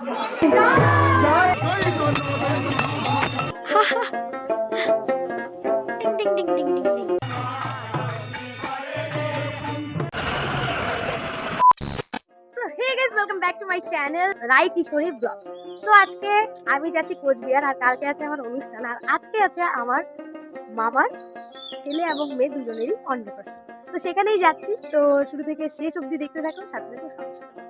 টিং টিং টিং টিং টিং টিং। So, hey guys, welcome back to my channel, Rai Kishori blog তো আজকে আমি যাচ্ছি কোচবিহার আর কালকে আছে আমার অনুষ্ঠান আর আজকে আছে আমার মামার ছেলে এবং মেয়ে দুজনেরই অন্নপ্রাশন তো সেখানেই যাচ্ছি তো শুরু থেকে শেষ অবধি দেখতে থাকুন সাথে সাথে।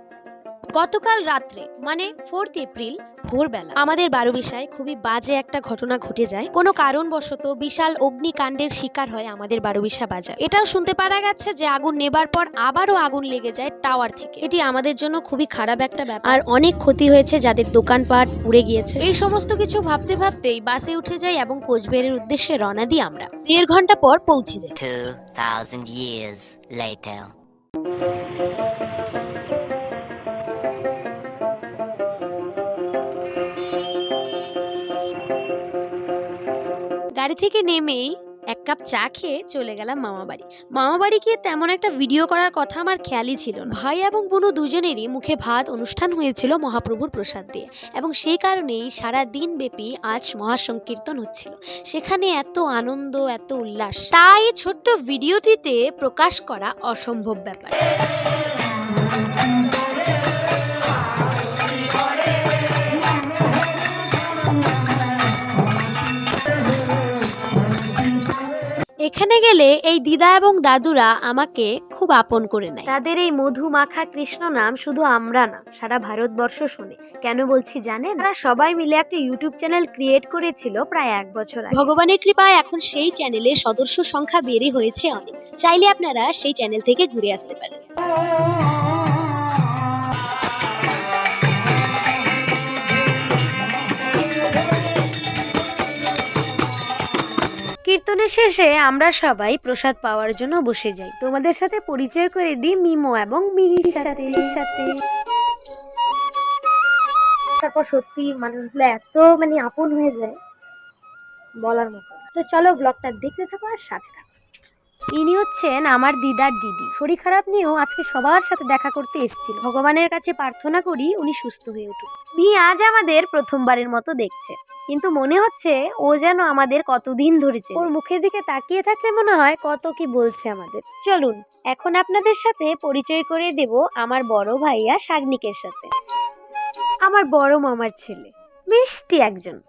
গতকাল রাত্রে মানে ফোর্থ এপ্রিল ভোরবেলা আমাদের বারোবিশায় খুবই বাজে একটা ঘটনা ঘটে যায়। কোনো কারণবশত বিশাল অগ্নিকাণ্ডের শিকার হয় আমাদের বারোবিশা বাজার। এটাও শুনতে পারা গেছে যে আগুন নেবার পর আবারও আগুন লেগে যায় টাওয়ার থেকে। এটি আমাদের জন্য খুবই খারাপ একটা ব্যাপার। আর অনেক ক্ষতি হয়েছে যাদের দোকানপাট পুড়ে গিয়েছে। এই সমস্ত কিছু ভাবতে ভাবতেই বাসে উঠে যাই এবং কোচবিহারের উদ্দেশ্যে রওনা দিই আমরা। দেড় ঘণ্টা পর পৌঁছে যাই। 2,000 years later. গাড়ি থেকে নেমেই এক কাপ চা খেয়ে চলে গেলাম মামা বাড়ি। মামা বাড়ি গিয়ে তেমন একটা ভিডিও করার কথা আমার খেয়ালই ছিল না। ভাই এবং বোনু দুজনেরই মুখে ভাত অনুষ্ঠান হয়েছিল মহাপ্রভুর প্রসাদ দিয়ে এবং সেই কারণেই সারা দিন ব্যাপী আজ মহাসংকীর্তন হচ্ছিল। সেখানে এত আনন্দ, এত উল্লাস, তাই ছোট্ট ভিডিওটিতে প্রকাশ করা অসম্ভব ব্যাপার। এখানে গেলে এই দিদা এবং দাদুরা আমাকে খুব আপন করে নেয়। তাদের এই মধু মাখা কৃষ্ণ নাম শুধু আমরা না সারা ভারতবর্ষ শুনে। কেন বলছি জানেন? তারা সবাই মিলে একটা ইউটিউব চ্যানেল ক্রিয়েট করেছিল প্রায় এক বছর আগে। ভগবানের কৃপায় এখন সেই চ্যানেলের সদস্য সংখ্যা বেড়ে হয়েছে অনেক। চাইলে আপনারা সেই চ্যানেল থেকে ঘুরে আসতে পারেন। শেষে আমরা সবাই প্রসাদ পাওয়ার জন্য বসে যাই। তোমাদের সাথে পরিচয় করে দিই মিমো এবং মিহির সাথে। সাথে তারপর সত্যি মানুষগুলো এত মানে আপন হয়ে যায় বলার মতো। তো চলো ব্লগটা দেখতে থাকো আর সাথে ইনি হচ্ছেন আমার দিদার দিদি। শরীর খারাপ নিয়েও আজকে সবার সাথে দেখা করতে এসেছিল। ভগবানের কাছে প্রার্থনা করি উনি সুস্থ হয়ে উঠুক। মেয়ে আজ আমাদের প্রথমবারের মতো দেখছে। কিন্তু মনে হচ্ছে ও যেন আমাদের কতদিন ধরেছে ওর মুখের দিকে তাকিয়ে থাকলে মনে হয় কত কি বলছে আমাদের। চলুন, এখন আপনাদের সাথে পরিচয় করে দেব আমার বড় ভাইয়া সাগনিকের সাথে। আমার বড় মামার ছেলে। মিষ্টি একজন।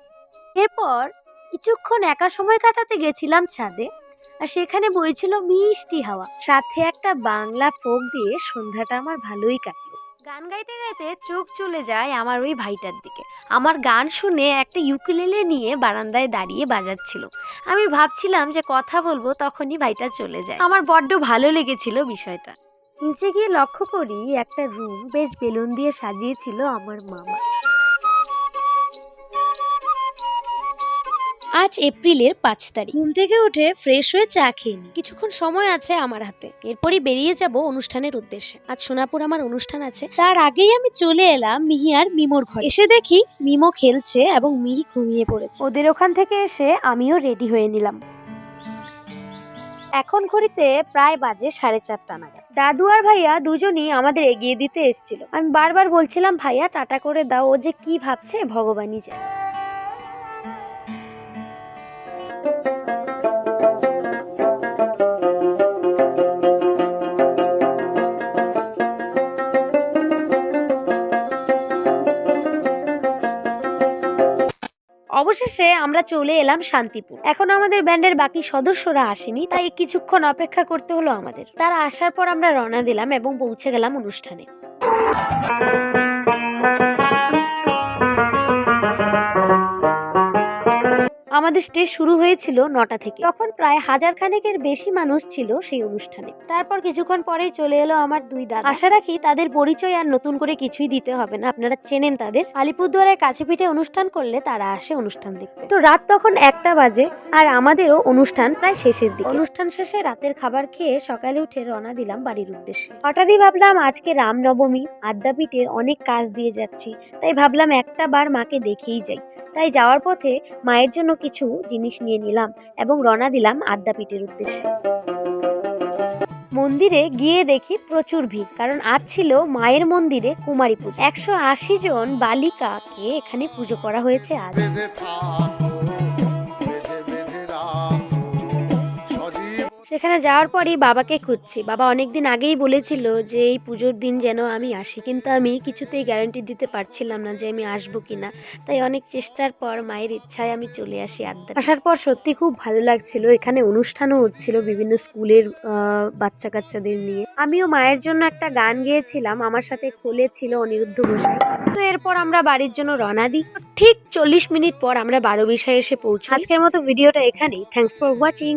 এরপর কিছুক্ষণ একা সময় কাটাতে গেছিলাম ছাদে। আর সেখানে বইছিল মিষ্টি হাওয়া। সাথে একটা বাংলা ফোক দিয়ে সন্ধ্যাটা আমার ভালোই কাটলো। গান গাইতে গাইতে চোখ চলে যায় আমার ওই ভাইটার দিকে। আমার গান শুনে একটা ইউকুলেলে নিয়ে বারান্দায় দাঁড়িয়ে বাজাচ্ছিল। আমি ভাবছিলাম যে কথা বলব তখনই ভাইটা চলে যায়। আমার বড্ড ভালো লেগেছিল বিষয়টা। নিচে গিয়ে লক্ষ্য করি একটা রুম বেশ বেলুন দিয়ে সাজিয়েছিল আমার মামা। আজ এপ্রিলের পাঁচ তারিখ। ঘুম থেকে উঠে ফ্রেশ হয়ে চা খেয়ে নিই কিছুক্ষণ সময় আছে আমার হাতে। এরপরই বেরিয়ে যাব অনুষ্ঠানের উদ্দেশ্যে। আজ সোনাপুর আমার অনুষ্ঠান আছে। তার আগেই আমি চলে এলাম মিহি আর মিমোর ঘরে। এসে দেখি মিমো খেলছে এবং মিহি ঘুমিয়ে পড়েছে। ওদের ওখান থেকে এসে আমিও রেডি হয়ে নিলাম। এখন ঘড়িতে প্রায় বাজে সাড়ে চারটা নাগাদ। দাদু আর ভাইয়া দুজনই আমাদের এগিয়ে দিতে এসেছিল। আমি বারবার বলছিলাম ভাইয়া টাটা করে দাও। ও যে কি ভাবছে ভগবানই জানে। অবশেষে আমরা চলে এলাম শান্তিপুর। এখন আমাদের ব্যান্ডের বাকি সদস্যরা আসেনি, তাই কিছুক্ষণ অপেক্ষা করতে হলো আমাদের। তারা আসার পর আমরা রওনা দিলাম এবং পৌঁছে গেলাম অনুষ্ঠানে। আমাদের স্টেজ শুরু হয়েছিল নটা থেকে। তখন প্রায় হাজার খানেকের বেশি মানুষ ছিল সেই অনুষ্ঠানে। তারপর কিছুক্ষণ পরেই চলে এলো আমার দুই দাদা। আশা রাখি তাদের পরিচয় আর নতুন করে কিছুই দিতে হবে না। আপনারা চেনেন তাদের। আলিপুরদুয়ারের কাছে পিঠে অনুষ্ঠান করলে তারা আসে অনুষ্ঠান দেখতে। তো রাত তখন একটা বাজে আর আমাদেরও অনুষ্ঠান প্রায় শেষের দিকে। অনুষ্ঠান শেষে রাতের খাবার খেয়ে সকালে উঠে রওনা দিলাম বাড়ির উদ্দেশ্যে। হঠাৎই ভাবলাম আজকে রামনবমী। আদ্যাপীঠের অনেক কাজ দিয়ে যাচ্ছি। তাই ভাবলাম একটা বার মাকে দেখেই যাই। তাই যাওয়ার পথে মায়ের জন্য কিছু জিনিস নিয়ে নিলাম এবং রওনা দিলাম আদ্যাপীঠের উদ্দেশ্যে। মন্দিরে গিয়ে দেখি প্রচুর ভিড়, কারণ আজ ছিল মায়ের মন্দিরে কুমারী পুজো। একশো আশি জন বালিকাকে এখানে পুজো করা হয়েছে আজ। সেখানে যাওয়ার পরই বাবাকে খুঁজছি। বাবা অনেকদিন আগেই বলেছিল যে, এই পুজোর দিন যেন আমি আসি। কিন্তু আমি কিছুতেই গ্যারান্টি দিতে পারছিলাম না যে আমি আসব কিনা। তাই অনেক চেষ্টার পর মায়ের ইচ্ছায় আমি চলে আসি আড্ডা আসার পর সত্যি খুব ভালো লাগছিল। এখানে অনুষ্ঠানও হচ্ছিল বিভিন্ন স্কুলের বাচ্চা কাচ্চাদের নিয়ে। আমিও মায়ের জন্য একটা গান গেয়েছিলাম। আমার সাথে খোলে ছিল অনিরুদ্ধ ঘোষাল তো এরপর আমরা বাড়ির জন্য রওনা দিই। ঠিক চল্লিশ মিনিট পর আমরা বারো বিষয়ে এসে পৌঁছাই। আজকের মতো ভিডিওটা এখানেই। Thanks for watching